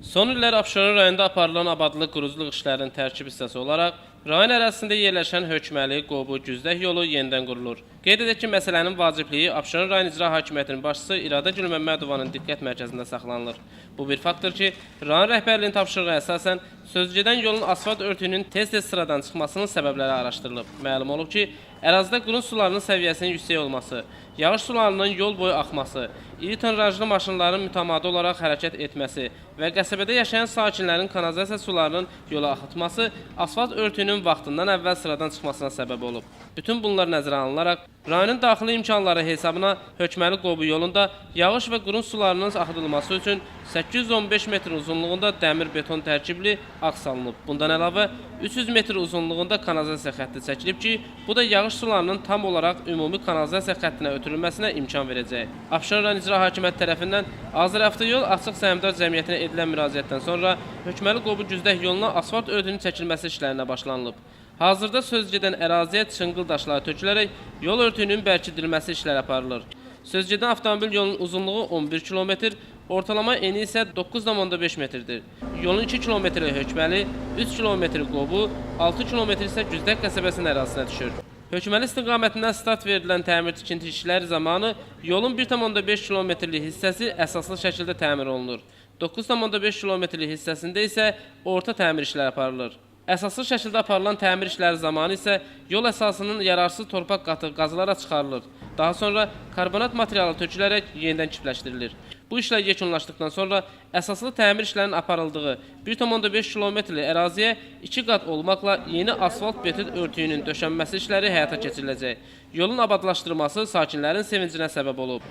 Son illər Abşeron rayonunda aparılan abadlıq quruculuq işlərinin tərkib hissəsi olaraq rayon ərazisində yerləşən Hökməli, Qobu, Güzdək yolu yenidən qurulur. Qeyd edək ki, məsələnin vacibliyi Abşeron rayon icra hakimiyyətinin başçısı İradə Gülməmmədovanın diqqət mərkəzində saxlanılır. Bu bir faktor ki, rayon rəhbərliyinin tapşırığına əsasən sözgedən yolun asfalt örtüyünün tez-tez sıradan çıxmasının səbəbləri araşdırılıb. Məlum olub ki, ərazidə qurun sularının səviyyəsinin yüksək olması, yağış sularının yol boyu axması, iri tonrajlı maşınların mütəmadi olaraq hərəkət etməsi və qəsəbədə yaşayan sakinlərin kanalizasiya sularının yola axıtması asfalt örtüyünün vaxtından əvvəl sıradan çıxmasına səbəb olub. Bütün bunlar nəzərə alınaraq rayonun daxili imkanları hesabına Hökməli Qobu yolunda yağış və qurun sularının axıdılması üçün 815 metr uzunluğunda dəmir beton tərkibli aks salınıb. Bundan əlavə 300 metr uzunluğunda kanalizasiya xətti çəkilib ki, bu da yağış sularının tam olaraq ümumi kanalizasiya xəttinə ötürülməsinə imkan verəcək. Abşeron rayon icra hakimiyyəti tərəfindən Azəravtoyol Açıq Səhmdar Cəmiyyətinə edilən müraciətdən sonra Hökməli Qobu Güzdək yoluna asfalt örtüyünün çəkilməsi işlərinə başlanılıb. Hazırda söz gedən əraziyə çınqıl daşları tökülərək yol örtüyünün bərkidilməsi işləri aparılır. Sözgedən avtomobil yolunun uzunluğu 11 kilometr, ortalama eni isə 9,5 metrdir. Yolun 2 kilometri Hökməli, 3 kilometri Qobu, 6 kilometr isə Güzdək qəsəbəsinin ərazisinə düşür. Hökməli istiqamətindən start verilən təmir tikinti işləri zamanı yolun 1,5 kilometrlik hissəsi əsaslı şəkildə təmir olunur. 9,5 kilometrlik hissəsində isə orta təmir işləri aparılır. Əsaslı şəkildə aparılan təmir işləri zamanı isə yol əsasının yararsız torpaq qatı qazılaraq çıxarılır. Daha sonra karbonat materialı tökülərək yenidən kifləşdirilir. Bu işlər yekunlaşdıqdan sonra əsaslı təmir işlərinin aparıldığı 1,5 kilometrli əraziyə 2 qat olmaqla yeni asfalt beton örtüyünün döşənməsi işləri həyata keçiriləcək. Yolun abadlaşdırılması sakinlərin sevincinə səbəb olub.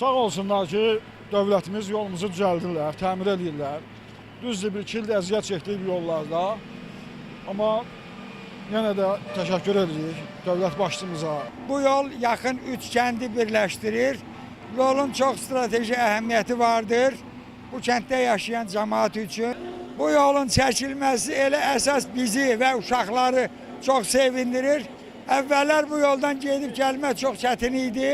Sağ olsunlar ki, dövlətimiz yolumuzu düzəldirlər, təmir edirlər. Düzdür, bir iki ildir əziyyət çəkdik yollarda. Amma yenə də təşəkkür edirik dövlət başçımıza. Bu yol yaxın 3 kəndi birləşdirir. Yolun çox strateji əhəmiyyəti vardır. Bu kənddə yaşayan cəmaət üçün. Bu yolun çəkilməsi elə əsas bizi və uşaqları çox sevindirir. Əvvəllər bu yoldan gedib gəlmək çox çətin idi.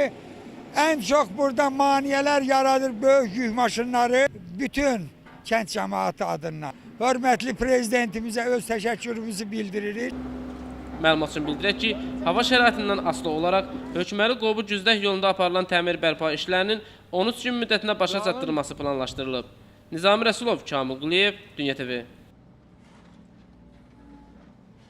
Ən çox burada maneələr yaradır böyük yük maşınları. Bütün kənd cəmaəti adından. Hörmətli prezidentimizə öz təşəkkürümüzü bildiririk. Məlumat üçün bildirək ki, hava şəraitindən asılı olaraq Hökməli Qobu Güzdək yolunda aparılan təmir bərpa işlərinin 13 gün müddətinə başa çatdırılması planlaşdırılıb. Nizami Rəsulov, Kamil Quliyev, Dünya TV.